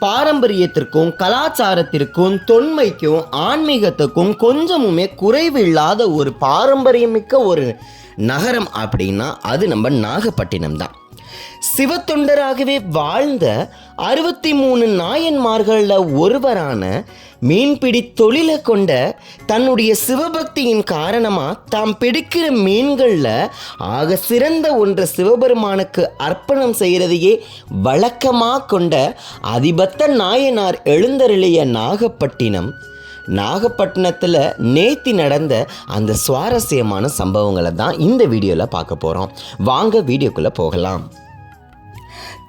பாரம்பரியத்திற்கும் கலாச்சாரத்திற்கும் தொன்மைக்கும் ஆன்மீகத்துக்கும் கொஞ்சமுமே குறைவு இல்லாத ஒரு பாரம்பரியமிக்க ஒரு நகரம் அப்படின்னா அது நம்ம நாகப்பட்டினம் தான். சிவத்தொண்டராகவே வாழ்ந்த அறுபத்தி மூணு நாயன்மார்களில் ஒருவரான மீன்பிடி தொழிலை கொண்ட தன்னுடைய சிவபக்தியின் காரணமாக தாம் பிடிக்கிற மீன்களில் ஆக சிறந்த ஒன்று சிவபெருமானுக்கு அர்ப்பணம் செய்கிறதையே வழக்கமாக கொண்ட அதிபத்த நாயனார் எழுந்தருளிய நாகப்பட்டினம். நாகப்பட்டினத்தில் நேத்தி நடந்த அந்த சுவாரஸ்யமான சம்பவங்களை தான் இந்த வீடியோவில் பார்க்க போகிறோம் வாங்க வீடியோக்குள்ளே போகலாம்.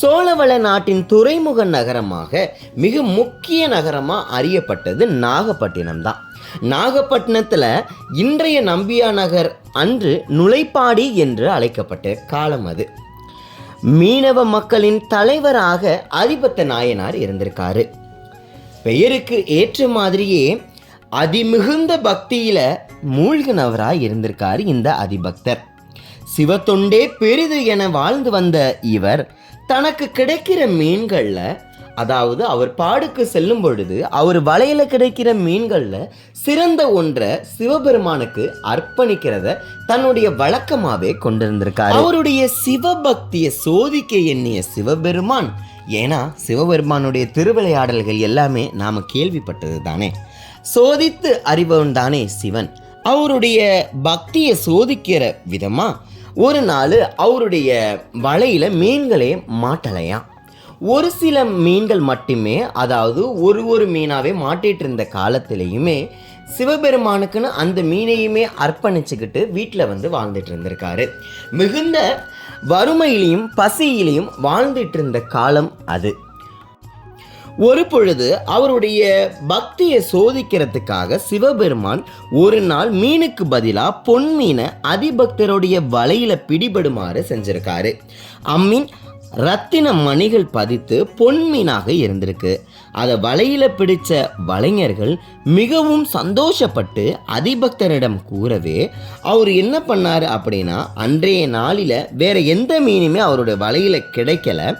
சோழவள நாட்டின் துறைமுக நகரமாக மிக முக்கிய நகரமாக அறியப்பட்டது நாகப்பட்டினம் தான். நாகப்பட்டினத்தில் இன்றைய நம்பியா நகர் அன்று நுழைப்பாடி என்று அழைக்கப்பட்ட காலம் அது. மீனவ மக்களின் தலைவராக அதிபத்த நாயனார் இருந்திருக்காரு. பெயருக்கு ஏற்ற மாதிரியே அதிமிகுந்த பக்தியில் மூழ்கினவராக இருந்திருக்காரு இந்த அதிபக்தர். சிவத்தொண்டே பெரிது என வாழ்ந்து வந்த இவர் தனக்கு கிடைக்கிற மீன்களில் அதாவது அவர் பாடுக்கு செல்லும் பொழுது அவர் வலையில் கிடைக்கிற மீன்களில் சிறந்த ஒன்றை சிவபெருமானுக்கு அர்ப்பணிக்கிறத தன்னுடைய வழக்கமாகவே கொண்டிருந்திருக்காரு. அவருடைய சிவபக்தியை சோதிக்க எண்ணிய சிவபெருமான் ஏன்னா சிவபெருமானுடைய திருவிளையாடல்கள் எல்லாமே நாம் கேள்விப்பட்டது தானே. சோதித்து அறிபவன் தானே சிவன். அவருடைய பக்தியை சோதிக்கிற விதமாக ஒரு நாள் அவருடைய வலையில் மீன்களே மாட்டலையாம் ஒரு சில மீன்கள் மட்டுமே அதாவது ஒரு ஒரு மீனாகவே மாட்டிட்டு இருந்த காலத்திலையுமே சிவபெருமானுக்குன்னு அந்த மீனையுமே அர்ப்பணிச்சுக்கிட்டு வீட்டில் வந்து வாழ்ந்துட்டு இருந்திருக்காரு மிகுந்த வறுமையிலையும் பசியிலையும் வாழ்ந்துட்டு இருந்த காலம் அது. ஒரு பொழுது அவருடைய பக்தியை சோதிக்கிறதுக்காக சிவபெருமான் ஒரு நாள் மீனுக்கு பதிலாக பொன் மீனை அதிபக்தருடைய வலையில பிடிபடுமாறு செஞ்சிருக்காரு. அம்மீன் ரத்தின மணிகள் பதித்து பொன் மீனாக இருந்திருக்கு. அதை வலையில பிடிச்ச வலைஞர்கள் மிகவும் சந்தோஷப்பட்டு அதிபக்தரிடம் கூறவே அவர் என்ன பண்ணார் அப்படின்னா அன்றைய நாளில் வேற எந்த மீனுமே அவருடைய வலையில கிடைக்கல.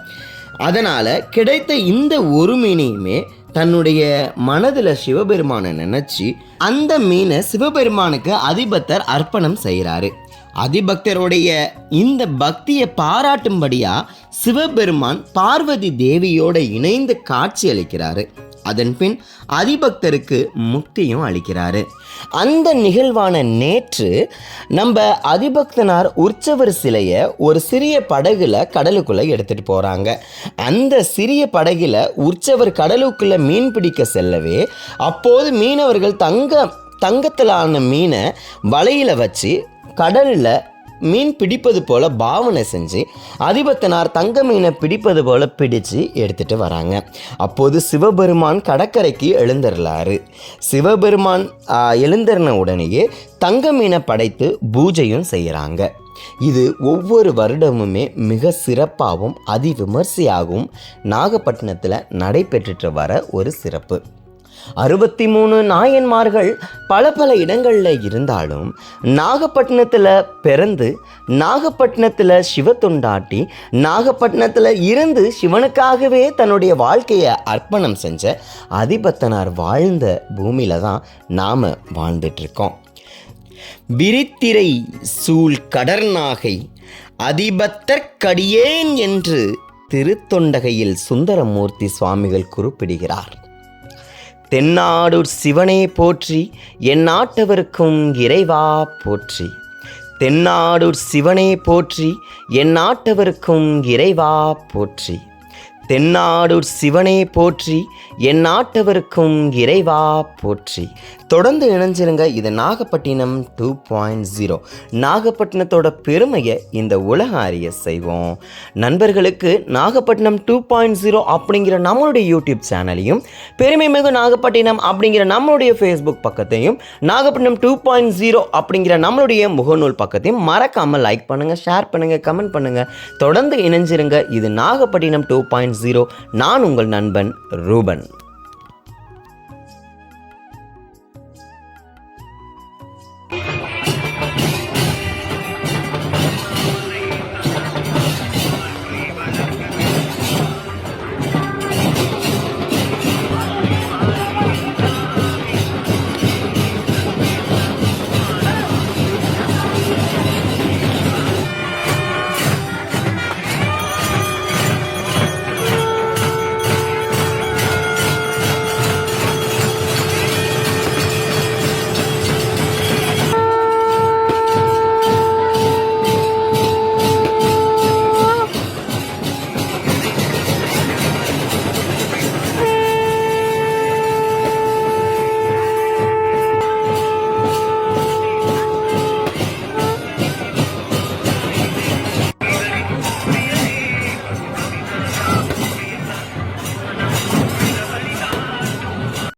அதனால் கிடைத்த இந்த ஒரு மீனையுமே தன்னுடைய மனதில் சிவபெருமானை நினச்சி அந்த மீனை சிவபெருமானுக்கு அதிபக்தர் அர்ப்பணம் செய்கிறாரு அதிபக்தருடைய இந்த பக்தியை பாராட்டும்படியா சிவபெருமான் பார்வதி தேவியோட இணைந்து காட்சி அதன்பின் அதன் பின் அதிபக்தருக்கு முக்தியும் அளிக்கிறாரு. அந்த நிகழ்வான நேற்று நம்ம அதிபக்தனார் உற்சவர் சிலையை ஒரு சிறிய படகுல கடலுக்குள்ளே எடுத்துகிட்டு போகிறாங்க அந்த சிறிய படகில் உற்சவர் கடலுக்குள்ளே மீன் பிடிக்க செல்லவே அப்போது மீனவர்கள் தங்க தங்கத்திலான மீனை வலையில் வச்சு கடலில் மீன் பிடிப்பது போல பாவனை செஞ்சு அதிபத்தனார் தங்க மீனை பிடிப்பது போல பிடிச்சு எடுத்துட்டு வராங்க. அப்போது சிவபெருமான் கடற்கரைக்கு எழுந்தருளாரு சிவபெருமான் எழுந்தர்ன எழுந்தருன உடனேயே தங்க மீனை படைத்து பூஜையும் செய்கிறாங்க இது ஒவ்வொரு வருடமுமே மிக சிறப்பாகவும் அதிவிமர்சையாகவும் நாகப்பட்டினத்தில் நடைபெற்றுட்டு வர ஒரு சிறப்பு. அறுபத்தி மூணு நாயன்மார்கள் பல பல இடங்களில் இருந்தாலும் நாகப்பட்டினத்தில் பிறந்து நாகப்பட்டினத்தில் சிவத்துண்டாட்டி நாகப்பட்டினத்தில் இருந்து சிவனுக்காகவே தன்னுடைய வாழ்க்கையை அர்ப்பணம் செஞ்ச அதிபத்தனார் வாழ்ந்த பூமியில தான் நாம் வாழ்ந்துட்டுருக்கோம். விரித்திரை சூழ் கடர்நாகை அதிபத்தற்கடியேன் என்று திருத்தொண்டகையில் சுந்தரமூர்த்தி சுவாமிகள் குறிப்பிடுகிறார். தென்னாடூர் சிவனே போற்றி என் நாட்டவர்க்கும் இறைவா போற்றி. தென்னாடூர் சிவனே போற்றி என் நாட்டவர்க்கும் இறைவா போற்றி. தென்னாடூர் சிவனே போற்றி என் நாட்டவருக்கும் இறைவா போற்றி. தொடர்ந்து இணைஞ்சிருங்க இது நாகப்பட்டினம் டூ பாயிண்ட் ஜீரோ. நாகப்பட்டினத்தோட பெருமையை இந்த உலக அறிய செய்வோம். நண்பர்களுக்கு நாகப்பட்டினம் டூ பாயிண்ட் ஜீரோ அப்படிங்கிற நம்மளுடைய யூடியூப் சேனலையும் பெருமை மிகு நாகப்பட்டினம் அப்படிங்கிற நம்மளுடைய ஃபேஸ்புக் பக்கத்தையும் நாகப்பட்டினம் டூ பாயிண்ட் ஜீரோ அப்படிங்கிற நம்மளுடைய முகநூல் பக்கத்தையும் மறக்காமல் லைக் பண்ணுங்கள் ஷேர் பண்ணுங்கள் கமெண்ட் பண்ணுங்கள் தொடர்ந்து இணைஞ்சிருங்க இது நாகப்பட்டினம் டூ பாயிண்ட் ஜீரோ நான் உங்கள் நண்பன் ரூபன்